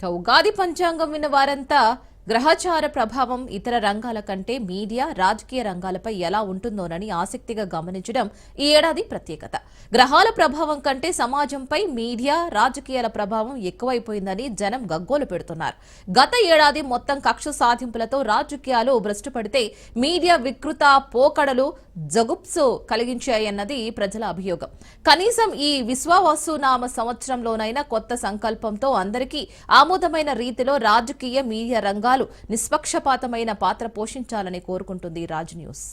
ఇక ఉగాది పంచాంగం విన్న వారంతా గ్రహచార ప్రభావం ఇతర రంగాల కంటే మీడియా రాజకీయ రంగాలపై ఎలా ఉంటుందోనని ఆసక్తిగా గమనించడం ఈ ఏడాది ప్రత్యేకత. గ్రహాల ప్రభావం కంటే సమాజంపై మీడియా రాజకీయాల ప్రభావం ఎక్కువైపోయిందని జనం గగ్గోలు పెడుతున్నారు. గత ఏడాది మొత్తం కక్ష సాధింపులతో రాజకీయాలు భ్రష్టుపడితే మీడియా వికృత పోకడలు జగుప్సు కలిగించాయన్నది ప్రజల అభియోగం. కనీసం ఈ విశ్వావసు నామ సంవత్సరంలోనైనా కొత్త సంకల్పంతో అందరికీ ఆమోదమైన రీతిలో రాజకీయ మీడియా రంగాలు నిష్పక్షపాతమైన పాత్ర పోషించాలని కోరుకుంటుంది రాజ్ న్యూస్.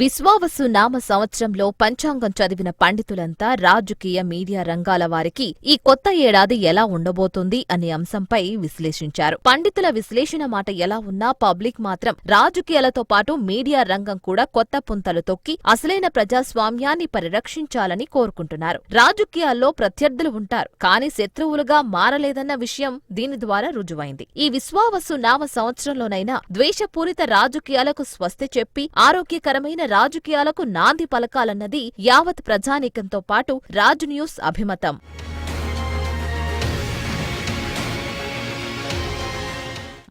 విశ్వావసు నామ సంవత్సరంలో పంచాంగం చదివిన పండితులంతా రాజకీయ మీడియా రంగాల వారికి ఈ కొత్త ఏడాది ఎలా ఉండబోతుంది అనే అంశంపై విశ్లేషించారు. పండితుల విశ్లేషణ మాట ఎలా ఉన్నా పబ్లిక్ మాత్రం రాజకీయాలతో పాటు మీడియా రంగం కూడా కొత్త పుంతలు తొక్కి అసలైన ప్రజాస్వామ్యాన్ని పరిరక్షించాలని కోరుకుంటున్నారు. రాజకీయాల్లో ప్రత్యర్థులు ఉంటారు కానీ శత్రువులుగా మారలేదన్న విషయం దీని ద్వారా రుజువైంది. ఈ విశ్వావసు నామ సంవత్సరంలోనైనా ద్వేషపూరిత రాజకీయాలకు స్వస్తి చెప్పి ఆరోగ్యకరమైన రాజకీయాలకు నాంది పలకాలన్నది యావత్ ప్రజానీకంతో పాటు రాజ్ న్యూస్ అభిమతం.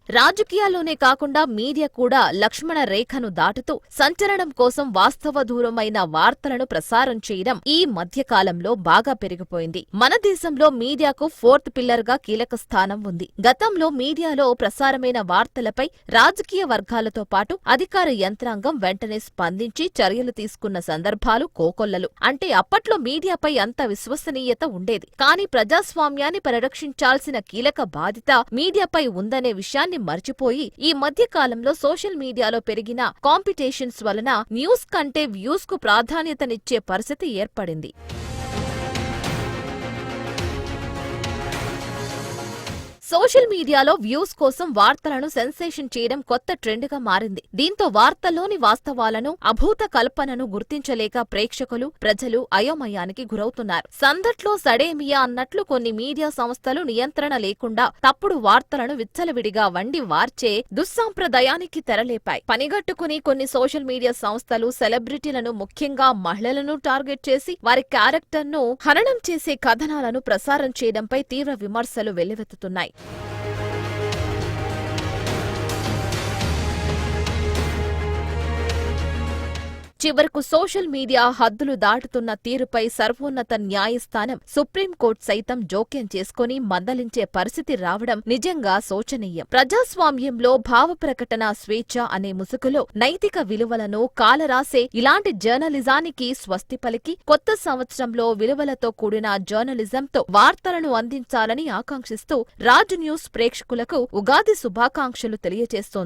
రాజకీయాల్లోనే కాకుండా మీడియా కూడా లక్ష్మణ రేఖను దాటుతూ సంచలనం కోసం వాస్తవ దూరమైన వార్తలను ప్రసారం చేయడం ఈ మధ్యకాలంలో బాగా పెరిగిపోయింది. మన దేశంలో మీడియాకు ఫోర్త్ పిల్లర్గా కీలక స్థానం ఉంది. గతంలో మీడియాలో ప్రసారమైన వార్తలపై రాజకీయ వర్గాలతో పాటు అధికార యంత్రాంగం వెంటనే స్పందించి చర్యలు తీసుకున్న సందర్భాలు కోకొల్లలు. అంటే అప్పట్లో మీడియాపై అంత విశ్వసనీయత ఉండేది. కానీ ప్రజాస్వామ్యాన్ని పరిరక్షించాల్సిన కీలక బాధ్యత మీడియాపై ఉందనే విషయాన్ని మర్చిపోయి ఈ మధ్య కాలంలో సోషల్ మీడియాలో పెరిగిన కాంపిటీషన్స్ వలన న్యూస్ కంటే వ్యూస్కు ప్రాధాన్యతనిచ్చే పరిస్థితి ఏర్పడింది. సోషల్ మీడియాలో వ్యూస్ కోసం వార్తలను సెన్సేషన్ చేయడం కొత్త ట్రెండ్గా మారింది. దీంతో వార్తల్లోని వాస్తవాలను అభూత కల్పనను గుర్తించలేక ప్రేక్షకులు ప్రజలు అయోమయానికి గురవుతున్నారు. సందట్లో సడేమియా అన్నట్లు కొన్ని మీడియా సంస్థలు నియంత్రణ లేకుండా తప్పుడు వార్తలను విచ్చలవిడిగా వండి వార్చే దుస్సాంప్రదాయానికి తెరలేపాయి. పనిగట్టుకుని కొన్ని సోషల్ మీడియా సంస్థలు సెలబ్రిటీలను ముఖ్యంగా మహిళలను టార్గెట్ చేసి వారి క్యారెక్టర్ను హననం చేసే కథనాలను ప్రసారం చేయడంపై తీవ్ర విమర్శలు వెల్లువెత్తుతున్నాయి. చివరకు సోషల్ మీడియా హద్దులు దాటుతున్న తీరుపై సర్వోన్నత న్యాయస్థానం సుప్రీంకోర్టు సైతం జోక్యం చేసుకుని మందలించే పరిస్థితి రావడం నిజంగా శోచనీయం. ప్రజాస్వామ్యంలో భావ ప్రకటన స్వేచ్ఛ అనే ముసుగులో నైతిక విలువలను కాలరాసే ఇలాంటి జర్నలిజానికి స్వస్తి పలికి కొత్త సంవత్సరంలో విలువలతో కూడిన జర్నలిజంతో వార్తలను అందించాలని ఆకాంక్షిస్తూ రాజ్ న్యూస్ ప్రేక్షకులకు ఉగాది శుభాకాంక్షలు తెలియజేస్తోంది